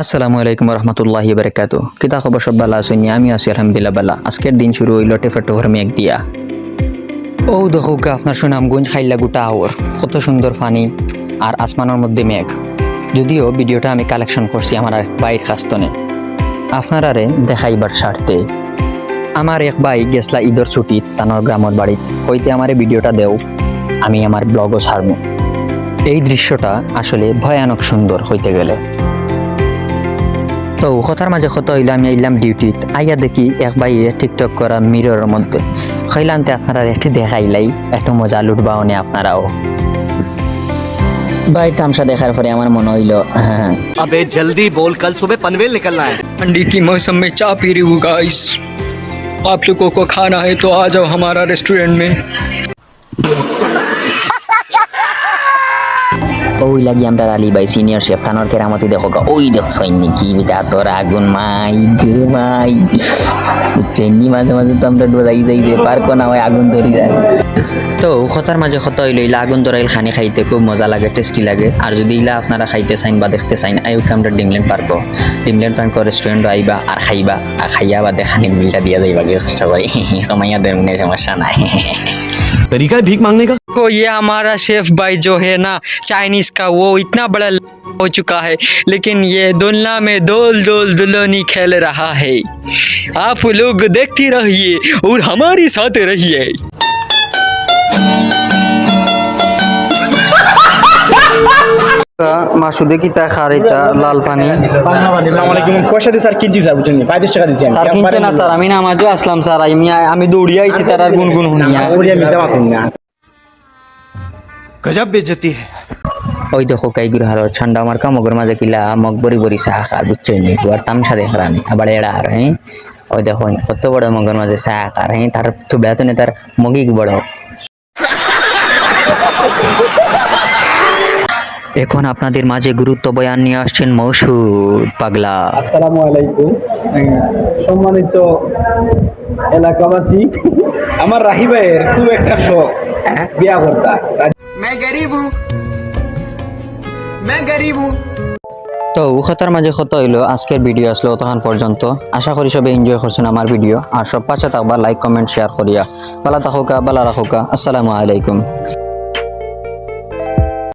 আসসালামু আলাইকুম রহমতুল্লাহি বারকাত কিতা খবর সব বালা শুনি আমি আছি, আলহামদুলিল্লাহ বালা। আজকের দিন শুরু হইল টেফাটোহর মেঘ দিয়া। ও দেখো কা আপনার সুনামগঞ্জ খাইলা গুটা হাওর কত সুন্দর পানি আর আসমানের মধ্যে মেঘ। যদিও ভিডিওটা আমি কালেকশন করছি আমার এক বাইর কাস্তনে আপনারারে দেখাইবার স্বার্থে। আমার এক বাই গেছলা ঈদর ছুটিত তানোর গ্রামের বাড়িত হইতে আমার ভিডিওটা দেও, আমি আমার ব্লগও ছাড়বো। এই দৃশ্যটা আসলে ভয়ানক সুন্দর হইতে গেলে। তো কথার মাঝে কত হইলো আমি আইলাম ডিউটিত আইয়া দেখি এক বাইয়ে টিকটক করা মিররের মধ্যে হইলান্তে আপনারা একটি দেখাইলাই একটু মজা লুটবা অনে আপনারাও ভাই তামসা দেখার পরে আমার মনে হইলো হ্যাঁ अबे जल्दी बोल कल सुबह पनवेल निकलना है ठंडी की मौसम में चाय पी रही हूँ गाइस आप लोगों को खाना है तो आ जाओ हमारा रेस्टोरेंट में ওই লাগি আমরা আলী ভাই সিনিয়র শেফ থানোর কেরামতি দেখো গা ওই দেখছো নাকি যা তোর আগুন মাই গে মাই চেন্নি মাঝে মাঝে তো আমরা ডোরাই যাই যে পার্ক না হয় আগুন ধরি যায় তো কথার মাঝে কত হইলো ইলা আগুন ধরাইল খানি খাইতে খুব মজা লাগে টেস্টি লাগে আর যদি ইলা আপনারা খাইতে চাইন বা দেখতে চাইন আইও আমরা Dreamland Park Dreamland Park restaurant আইবা আর খাইবা আর খাইয়া বা দেখানি বিলটা দিয়া যাইবা গে কষ্ট করে কমাইয়া দেন মনে সমস্যা নাই तरीका है भीख मांगने का को ये हमारा शेफ भाई जो है ना चाइनीज का वो इतना बड़ा हो चुका है लेकिन ये दुनिया में दोल दोल दुल्हनी खेल रहा है आप लोग देखते रहिए और हमारे साथ रहिए মাসুদে কি তা খারিতা লাল পানি আসসালামু আলাইকুম পয়সা দিয়ে স্যার কিনছি স্যার বুঝলেন পঁয়ত্রিশ টাকা দিচ্ছি স্যার কিনছে না স্যার আমি নামাজও আসলাম স্যার আমি আমি দৌড়িয়ে আইছি তার আর গুনগুন শুনিয়া মিশা মাতিন না গজব বেজতি ওই দেখো কাইগুর হারো ঠান্ডা আমার কামগর মাঝে কিলা মগ বরি বরি সাহা খা নি? আর তামসা দেখ রানি আবার এড়া আর হ্যাঁ? ওই দেখো কত বড় মগর মাঝে সাহা খা হ্যাঁ? তার তো বেড়াতো না তার মগি বড়। এখন আপনাদের মাঝে গুরুত্ব বয়ান নিয়ে আসছেন মৌসুদ পাগলা। আসসালামু আলাইকুম। সম্মানিত এলাকাবাসী আমার রাহি খুব একটা শখ হ্যাঁ? বিয়া করতা। তো উখতার মাঝে কত হইল, আজকের ভিডিও আসলো তখন পর্যন্ত। আশা করি সবাই এনজয় করছেন আমার ভিডিও আর সব পাশে থাকবা লাইক কমেন্ট শেয়ার করিয়া। ভালো থাকুকা ভালো রাখুকা আসসালামু আলাইকুম।